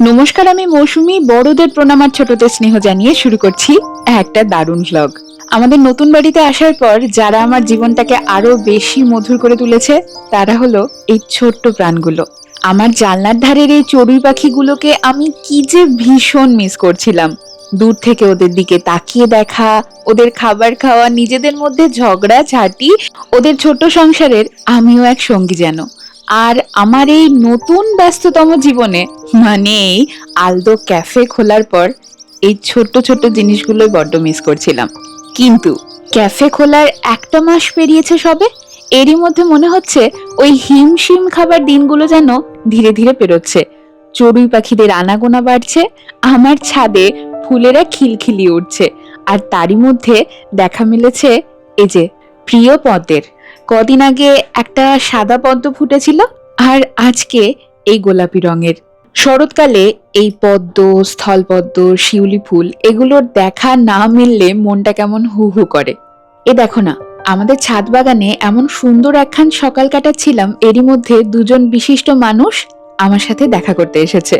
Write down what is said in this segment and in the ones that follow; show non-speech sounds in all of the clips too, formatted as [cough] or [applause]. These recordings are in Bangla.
নমস্কার, আমি মৌসুমি, বড়দের প্রণাম আর ছোটদের স্নেহ জানিয়ে শুরু করছি একটা দারুণ ভ্লগ আমাদের নতুন বাড়িতে আসার পর যারা আমার জীবনটাকে আরও বেশি মধুর করে তুলেছে, তারা হলো এই ছোট্ট প্রাণগুলো। আমার জানলার ধারের এই চড়ুই পাখিগুলোকে আমি কি যে ভীষণ মিস করছিলাম। দূর থেকে ওদের দিকে তাকিয়ে দেখা, ওদের খাবার খাওয়া, নিজেদের মধ্যে ঝগড়া, ঝাঁটি, ওদের ছোট সংসারের আমিও এক সঙ্গী যেন। আর আমার এই নতুন ব্যস্ততম জীবনে মানে এই আলদো ক্যাফে খোলার পর, এই ছোট ছোট্ট জিনিসগুলোই বড্ড মিস করছিলাম। কিন্তু ক্যাফে খোলার একটা মাস পেরিয়েছে সবে, এরই মধ্যে মনে হচ্ছে ওই হিমশিম খাবার দিনগুলো যেন ধীরে ধীরে পেরোচ্ছে। চড়ুই পাখিদের আনাগোনা বাড়ছে, আমার ছাদে ফুলেরা খিলখিলি উঠছে আর তারই মধ্যে দেখা মিলেছে এই যে প্রিয় পদ্মের কদিন আগে একটা সাদা পদ্ম ফুটেছিল আর আজকে এই গোলাপি রঙের। শরৎকালে এই পদ্ম, স্থলপদ্ম, শিউলি ফুল এগুলোর দেখা না মিললে মনটা কেমন হু হু করে। এ দেখো না, আমাদের ছাদ বাগানে এমন সুন্দর একখান সকাল কাটাচ্ছিলাম, এরই মধ্যে দুজন বিশিষ্ট মানুষ আমার সাথে দেখা করতে এসেছে।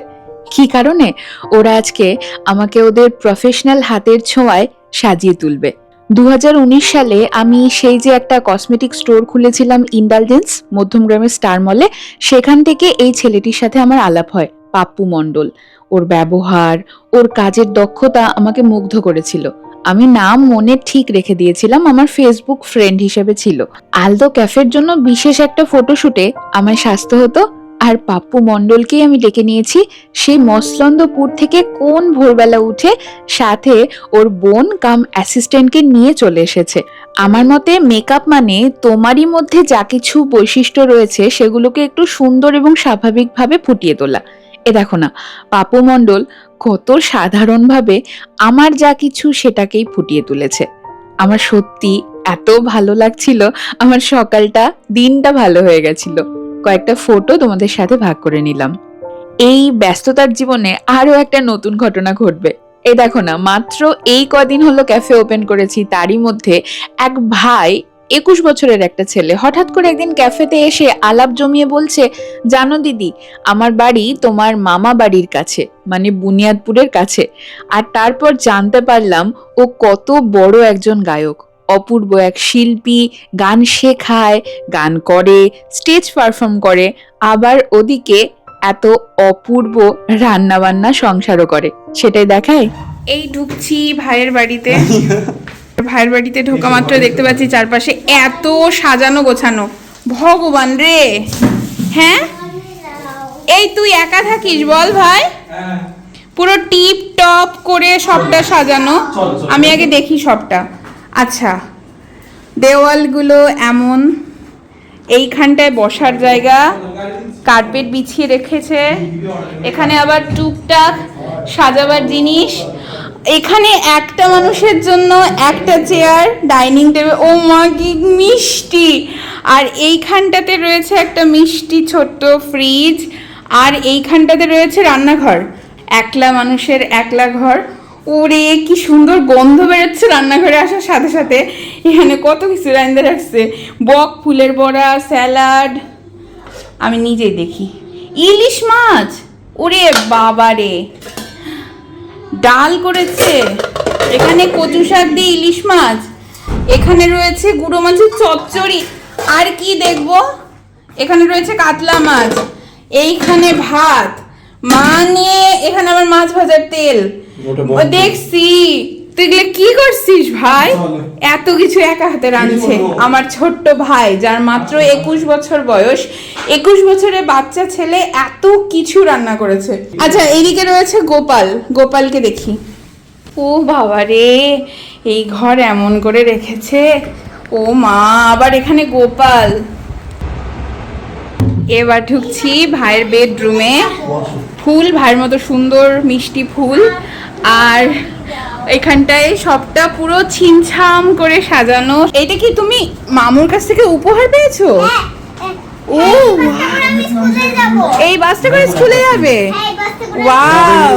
কি কারণে? ওরা আজকে আমাকে ওদের প্রফেশনাল হাতের ছোঁয়ায় সাজিয়ে তুলবে। দু হাজার উনিশ সালে আমি সেই যে একটা কসমেটিক স্টোর খুলেছিলাম ইন্ডালজেন্স মধ্যমগ্রামের স্টার মলে সেখান থেকে এই ছেলেটির সাথে আমার আলাপ হয়, পাপ্পু মণ্ডল। ওর ব্যবহার, ওর কাজের দক্ষতা আমাকে মুগ্ধ করেছিল। আমি নাম মনে ঠিক রেখে দিয়েছিলাম, আমার ফেসবুক ফ্রেন্ড হিসেবে ছিল। আলদো ক্যাফের জন্য বিশেষ একটা ফটোশুটে আমায় স্বাস্থ্য হতো আর পাপ্পু মণ্ডলকেই আমি ডেকে নিয়েছি। সেই মসলন্দপুর থেকে কোন ভোরবেলা উঠে সাথে ওর বোন কাম অ্যাসিস্ট্যান্টকে নিয়ে চলে এসেছে। আমার মতে মেকআপ মানে তোমারই মধ্যে যা কিছু বৈশিষ্ট্য রয়েছে সেগুলোকে একটু সুন্দর এবং স্বাভাবিকভাবে ফুটিয়ে তোলা। এ দেখো না পাপু মণ্ডল কত সাধারণভাবে আমার যা কিছু সেটাকেই ফুটিয়ে তুলেছে। আমার সত্যি এত ভালো লাগছিল, আমার সকালটা, দিনটা ভালো হয়ে গেছিল। কয়েকটা ফটো তোমাদের সাথে ভাগ করে নিলাম। এই ব্যস্ততার জীবনে আরও একটা নতুন ঘটনা ঘটবে। এই দেখো না, মাত্র এই কদিন হলো ক্যাফে ওপেন করেছি, তারই মধ্যে এক ভাই, একুশ বছরের একটা ছেলে, হঠাৎ করে একদিন ক্যাফেতে এসে আলাপ জমিয়ে বলছে, জানো দিদি, আমার বাড়ি তোমার মামা বাড়ির কাছে মানে বুনিয়াদপুরের কাছে। আর তারপর জানতে পারলাম ও কত বড় একজন গায়ক। অপূর্ব এক শিল্পী গান শেখায় গান করে স্টেজ পারফর্ম করে আবার ওদিকে এত অপূর্ব রান্না বান্না সংসারও করে। সেটাই দেখায়? এই ঢুকছি ভাইয়ের বাড়িতে। ভাইয়ের বাড়িতে ঢোকা মাত্র দেখতে পাচ্ছি চারপাশে এত সাজানো গোছানো। ভগবান রে! হ্যাঁ? এই তুই একা থাকিস বল ভাই। পুরো টিপ টপ করে সবটা সাজানো। আমি আগে দেখি সবটা। আচ্ছা দেওয়ালগুলো এমন, এইখানটায় বসার জায়গা, কার্পেট বিছিয়ে রেখেছে, এখানে আবার টুকটাক সাজাবার জিনিস, এখানে একটা মানুষের জন্য একটা চেয়ার, ডাইনিং টেবিল, ও মা কি মিষ্টি! আর এইখানটাতে রয়েছে একটা মিষ্টি ছোট্ট ফ্রিজ, আর এইখানটাতে রয়েছে রান্নাঘর, একলা মানুষের একলা ঘর। ওরে কি সুন্দর গন্ধ বেরোচ্ছে রান্নাঘরে আসার সাথে সাথে। এখানে কত কিছু রান্না রাখছে বক, ফুলের বড়া, স্যালাড। আমি নিজেই দেখি। ইলিশ মাছ? ওরে বাবা রে। ডাল করেছে। এখানে কচু শাক দিয়ে ইলিশ মাছ। এখানে রয়েছে গুঁড়ো মাছের চচ্চড়ি। আর কি দেখব? এখানে রয়েছে কাতলা মাছ। এইখানে ভাত। মানে এখানে আমার মাছ ভাজার তেল। ও দেখছি। তুই এগুলো কি করছিস ভাই? এত কিছু একা হাতে রাঁধছে। আমার ছোট্ট ভাই যার মাত্র একুশ বছর বয়স। একুশ বছরের বাচ্চা ছেলে এত কিছু রান্না করেছে। আচ্ছা এইদিকে রয়েছে গোপাল। গোপালকে দেখি। ও বাবা রে এই ঘর এমন করে রেখেছে। ও মা আবার এখানে গোপাল। এবার ঢুকছি ভাইয়ের বেডরুমে। ফুল ভাইয়ের মতো সুন্দর মিষ্টি ফুল। আর এখানটায় সবটা পুরো ছিমছাম করে সাজানো। এটা কি তুমি মামুর কাছ থেকে উপহার পেয়েছ? ও আমি স্কুলে যাব। এই বাসটা করে স্কুলে যাবে? এই ওয়াও।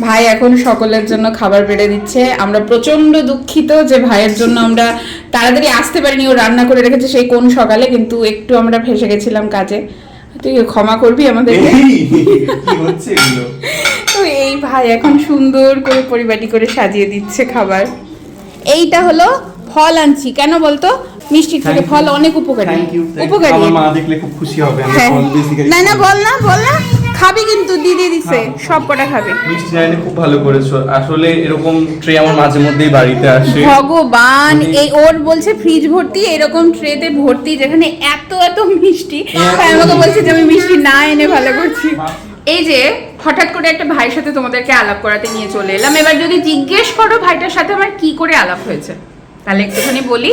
ভাই এখন সকলের জন্য খাবার বেড়ে দিচ্ছে। আমরা প্রচণ্ড দুঃখিত যে ভাইয়ের জন্য আমরা তাড়াতাড়ি আসতে পারিনি ও রান্না করে রেখেছে সেই কোন সকালে কিন্তু একটু আমরা ফেসে গেছিলাম কাজে। তুই ক্ষমা করবি আমাদেরকে? এগুলো? তো এই ভাই এখন সুন্দর করে পরিপাটি করে সাজিয়ে দিচ্ছে খাবার। এইটা হলো ফল আনছি। কেন বলতো? মিষ্টির থেকে ফল অনেক উপকারী। উপকারী। মা দেখলে খুব খুশি হবে। হ্যাঁ। না না বল না বল না। খাবি কিন্তু দিদি দিছে সব কটা খাবে। মিষ্টি জানি খুব ভালো করেছ। আসলে এরকম ট্রে আমার মাঝে মধ্যেই বাড়িতে আসে। ভগবান এই ওর বলছে ফ্রিজ ভর্তি এরকম ট্রেতে ভর্তি যেখানে এত এত মিষ্টি। তাই আমাকে বলছে যে আমি মিষ্টি না এনে ভালো হ্যাঁ। করছি এই যে হঠাৎ করে একটা ভাইয়ের সাথে তোমাদেরকে আলাপ করাতে নিয়ে চলে এলাম। এবার যদি জিজ্ঞেস করো ভাইটার সাথে আমার কি করে আলাপ হয়েছে তাহলে একটুখানি বলি।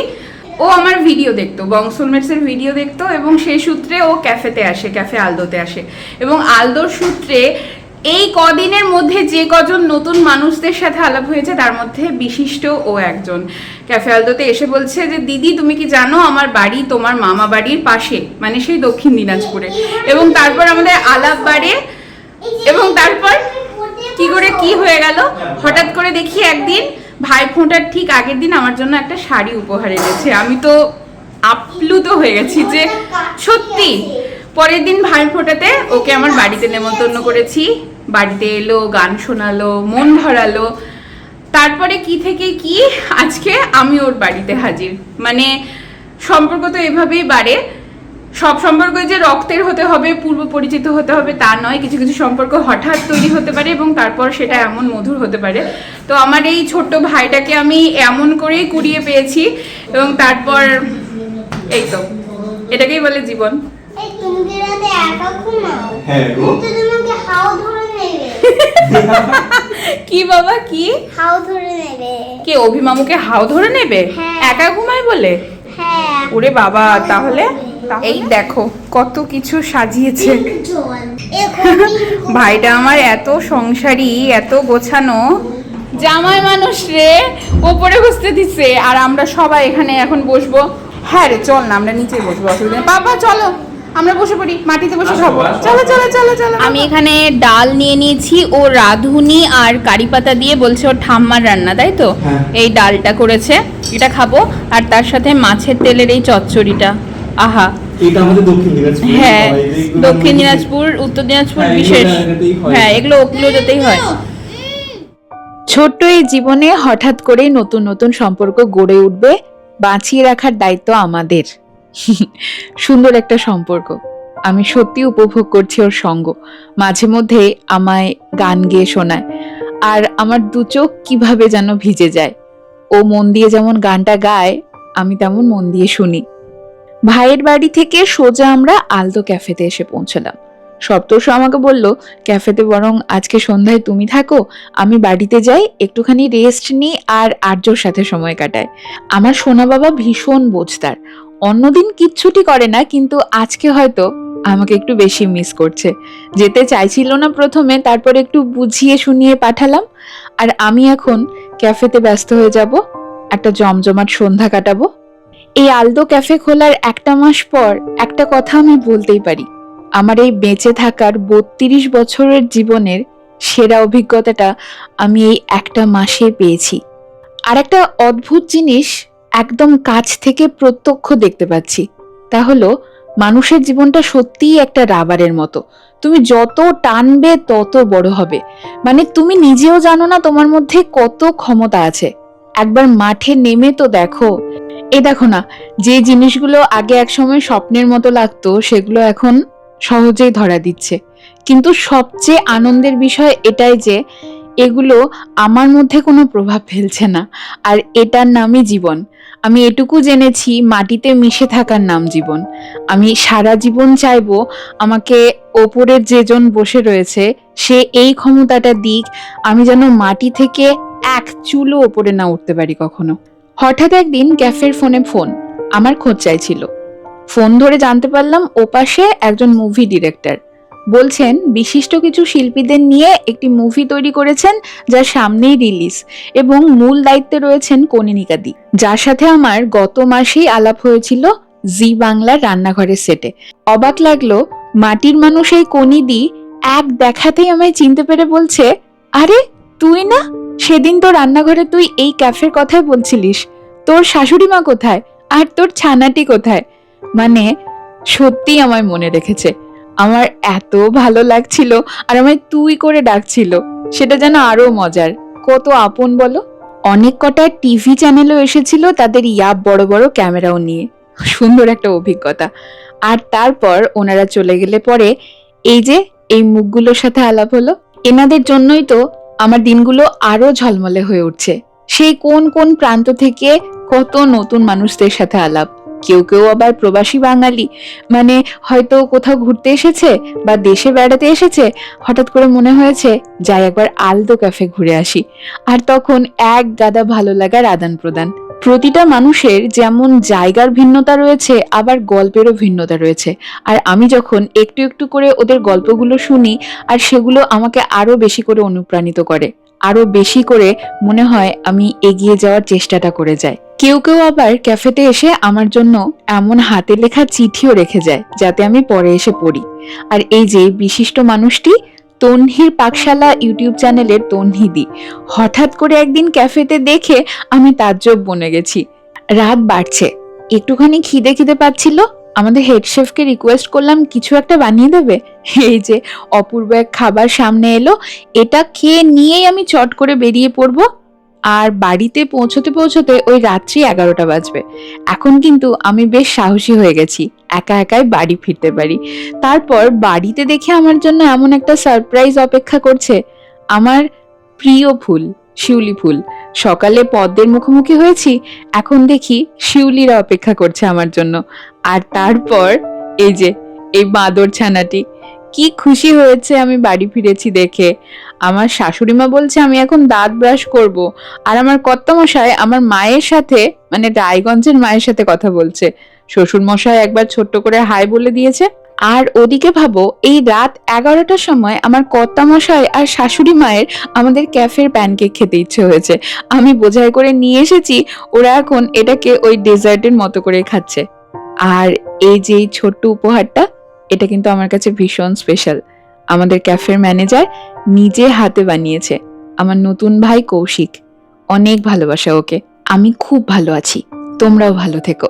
ও আমার ভিডিও দেখতো বংসলমেটসের ভিডিও দেখতো এবং সেই সূত্রে ও ক্যাফেতে আসে, ক্যাফে আলদোতে আসে। এবং আলদোর সূত্রে এই কদিনের মধ্যে যে কজন নতুন মানুষদের সাথে আলাপ হয়েছে, তার মধ্যে বিশিষ্ট ও একজন। ক্যাফে আলদোতে এসে বলছে যে, দিদি, তুমি কি জানো আমার বাড়ি তোমার মামা বাড়ির পাশে? মানে সেই দক্ষিণ দিনাজপুরে। এবং তারপর আমাদের আলাপ বাড়ে এবং তারপর কি করে, কি হয়ে গেল? হঠাৎ করে দেখি একদিন ভাই ফোঁটার ঠিক আগের দিন আমার জন্য একটা শাড়ি উপহার এনেছে। আমি তো আপ্লুত হয়ে গেছি যে সত্যি, পরের দিন ভাই ফোঁটাতে ওকে আমার বাড়িতে নেমন্তন্ন করেছি। বাড়িতে এলো, গান শোনালো, মন ভরালো। তারপরে কি থেকে কি? আজকে আমি ওর বাড়িতে হাজির। মানে সম্পর্ক তো এভাবেই বাড়ে। সব সম্পর্ক যে রক্তের হতে হবে পূর্ব পরিচিত হতে হবে তা নয়। কিছু কিছু সম্পর্ক হঠাৎ তৈরি হতে পারে এবং তারপর সেটা এমন মধুর হতে পারে। তো আমার এই ছোট্ট ভাইটাকে আমি এমন করেই কুড়িয়ে পেয়েছি এবং তারপর এই তো এটাকেই বলে জীবন। এই কি রাতে একা ঘুমাও? হ্যাঁ গো। তো তোমাকে হাও ধরে নেবে। [laughs] কি বাবা কি? হাও ধরে নেবে। কে অভিমামুকে হাও ধরে নেবে? হ্যাঁ। একা ঘুমায় বলে? হ্যাঁ। ওরে বাবা তাহলে? এই দেখো কত কিছু সাজিয়েছে। [laughs] ভাইটা আমার এত সংসারী এত গোছানো। জামাই মানুষ রে ওপরে বসতে দিচ্ছে আর আমরা সবাই এখানে এখন বসবো। হ্যাঁ রে চল না আমরা নিচে বসবো অসুবিধা নেই। বাবা চলো। আমরা বসে পড়ি মাটিতে বসে খাব। চলো চলো চলো চলো আমি এখানে ডাল নিয়ে নিয়েছি ও রাঁধুনি আর কারি পাতা দিয়ে বলছে ওর ঠাম্মার রান্না তাই তো? হ্যাঁ। এই ডালটা করেছে এটা খাব। আর তার সাথে মাছের তেলের এই চচ্চড়িটা। আহা। এটা আমাদের দক্ষিণ দিনাজপুর। হ্যাঁ দক্ষিণ দিনাজপুর উত্তর দিনাজপুর হ্যাঁ, বিশেষ। হ্যাঁ। এগুলো ওগুলো যেতেই হয়। ছোট্ট এই জীবনে হঠাৎ করে নতুন নতুন সম্পর্ক গড়ে উঠবে বাঁচিয়ে রাখার দায়িত্ব আমাদের। সুন্দর একটা সম্পর্ক। আমি সত্যি উপভোগ করছি ওর সঙ্গ। মাঝে মধ্যে আমায় গান গেয়ে শোনায়। আর আমার দু চোখ কীভাবে যেন ভিজে যায়। ও মন দিয়ে যেমন গানটা গায় আমি তেমন মন দিয়ে শুনি। ভাইয়ের বাড়ি থেকে সোজা আমরা আলতো ক্যাফেতে এসে পৌঁছলাম। সপ্তর্ষ আমাকে বলল, ক্যাফেতে বরং আজকে সন্ধ্যায় তুমি থাকো, আমি বাড়িতে যাই, একটুখানি রেস্ট নিই আর আর্যর সাথে সময় কাটাই। আমার সোনা বাবা ভীষণ বোঝদার। অন্যদিন কিচ্ছুটি করে না, কিন্তু আজকে হয়তো আমাকে একটু বেশি মিস করছে। যেতে চাইছিল না প্রথমে, তারপর একটু বুঝিয়ে শুনিয়ে পাঠালাম। আর আমি এখন ক্যাফেতে ব্যস্ত হয়ে যাব, একটা জমজমাট সন্ধ্যা কাটাবো। এই আলদো ক্যাফে খোলার একটা মাস পর একটা কথা আমি বলতেই পারি। আমার এই বেঁচে থাকার বত্রিশ বছরের জীবনের সেরা অভিজ্ঞতাটা আমি এই একটা মাসে পেয়েছি। আর একটা অদ্ভুত জিনিস একদম কাছ থেকে প্রত্যক্ষ দেখতে পাচ্ছি। তা হলো, মানুষের জীবনটা সত্যিই একটা রাবারের মতো। তুমি যত টানবে, তত বড় হবে। মানে তুমি নিজেও জানো না তোমার মধ্যে কত ক্ষমতা আছে। একবার মাঠে নেমে তো দেখো এ দেখো না, যে জিনিসগুলো আগে একসময় স্বপ্নের মতো লাগতো, সেগুলো এখন সহজেই ধরা দিচ্ছে। কিন্তু সবচেয়ে আনন্দের বিষয় এটাই যে, এগুলো আমার মধ্যে কোনো প্রভাব ফেলছে না, আর এটার নামই জীবন। আমি এটুকু জেনেছি, মাটিতে মিশে থাকার নাম জীবন। আমি সারা জীবন চাইব আমাকে ওপরের যেজন বসে রয়েছে, সে এই ক্ষমতাটা দিক, আমি যেন মাটি থেকে এক চুলো ওপরে না উঠতে পারি কখনো। হঠাৎ একদিন ক্যাফের ফোনে ফোন, আমার খোঁজ চাইছিল। ফোন ধরে জানতে পারলাম ওপাশে একজন মুভি ডিরেক্টর বলছেন, বিশিষ্ট কিছু শিল্পীদের নিয়ে একটি মুভি তৈরি করেছেন, যা সামনেই রিলিজ এবং মূল দায়িত্বে রয়েছেন কনিনিকা দি, যার সাথে আমার গত মাসেই আলাপ হয়েছিল জি বাংলার রান্নাঘরের সেটে অবাক লাগল, মাটির মানুষ এই কনিদি এক দেখাতেই আমায় চিনতে পেরে বলছে, আরে, তুই না সেদিন তো রান্নাঘরে তুই এই ক্যাফের কথাই বলছিলিস। তোর শাশুড়ি মা কোথায়? আর তোর ছানাটি কোথায়? মানে সত্যি আমায় মনে রেখেছে। আমার এত ভালো লাগছিল আর আমায় তুই করে ডাকছিল। সেটা যেন আরও মজার। কত আপন বলো? অনেক কটা টিভি চ্যানেলও এসেছিল তাদের ইয়াব বড় বড় ক্যামেরাও নিয়ে। সুন্দর একটা অভিজ্ঞতা। আর তারপর ওনারা চলে গেলে পরে এই যে, এই মুখগুলোর সাথে আলাপ হলো। এনাদের জন্যই তো আমার দিনগুলো আরও ঝলমলে হয়ে উঠছে। সেই কোন কোন প্রান্ত থেকে কত নতুন মানুষদের সাথে আলাপ। কেউ কেউ আবার প্রবাসী বাঙালি মানে হয়তো কোথাও ঘুরতে এসেছে বা দেশে বেড়াতে এসেছে, হঠাৎ করে মনে হয়েছে, যাই একবার আলদো ক্যাফে ঘুরে আসি। আর তখন এক গাদা ভালো লাগার আদান প্রদান প্রতিটা মানুষের যেমন জায়গার ভিন্নতা রয়েছে, আবার গল্পেরও ভিন্নতা রয়েছে। আর আমি যখন একটু একটু করে ওদের গল্পগুলো শুনি, আর সেগুলো আমাকে আরও বেশি করে অনুপ্রাণিত করে। আরও বেশি করে মনে হয় আমি এগিয়ে যাওয়ার চেষ্টাটা করে যাই। কেউ কেউ আবার ক্যাফেতে এসে আমার জন্য এমন হাতে লেখা চিঠিও রেখে যায়, যাতে আমি পরে এসে পড়ি। আর এই যে বিশিষ্ট মানুষটি তন্হির পাকশালা ইউটিউব চ্যানেলের তন্হিদি হঠাৎ করে একদিন ক্যাফেতে দেখে আমি তাজ্জব বনে গেছি। রাত বাড়ছে। একটুখানি খিদে খিদে পাচ্ছিল। আমাদের হেড শেফকে রিকোয়েস্ট করলাম, কিছু একটা বানিয়ে দেবে? এই যে অপূর্ব এক খাবার সামনে এলো। এটা খেয়ে নিয়েই আমি চট করে বেরিয়ে পড়ব। আর বাড়িতে পৌঁছতে পৌঁছতে ওই রাত্রি এগারোটা বাজবে। এখন কিন্তু আমি বেশ সাহসী হয়ে গেছি, একা একাই বাড়ি ফিরতে পারি। তারপর বাড়িতে দেখে আমার জন্য এমন একটা সারপ্রাইজ অপেক্ষা করছে, আমার প্রিয় ফুল, শিউলি ফুল। সকালে পদ্মের মুখোমুখি হয়েছি, এখন দেখি শিউলিরা অপেক্ষা করছে আমার জন্য। আর তারপর এই যে, এই বাঁদর ছানাটি কি খুশি হয়েছে আমি বাড়ি ফিরেছি দেখে। আমার শাশুড়ি মা বলছে, আমি এখন দাঁত ব্রাশ করব। আর আমার কর্তামশাই আমার মায়ের সাথে মানে রায়গঞ্জের মায়ের সাথে কথা বলছে। শ্বশুর মশাই একবার ছোট্ট করে হাই বলে দিয়েছে। আর ওদিকে ভাবো, এই রাত এগারোটার সময় আমার কর্তামশাই আর শাশুড়ি মায়ের আমাদের ক্যাফের প্যানকেক খেতে ইচ্ছে হয়েছে। আমি বোঝাই করে নিয়ে এসেছি, ওরা এখন এটাকে ওই ডেজার্টের মতো করে খাচ্ছে। আর এই যে ছোট্ট উপহারটা এটা কিন্তু আমার কাছে ভীষণ স্পেশাল আমাদের ক্যাফের ম্যানেজার নিজে হাতে বানিয়েছে। আমার নতুন ভাই কৌশিক। অনেক ভালোবাসা ওকে। আমি খুব ভালো আছি। তোমরাও ভালো থেকো।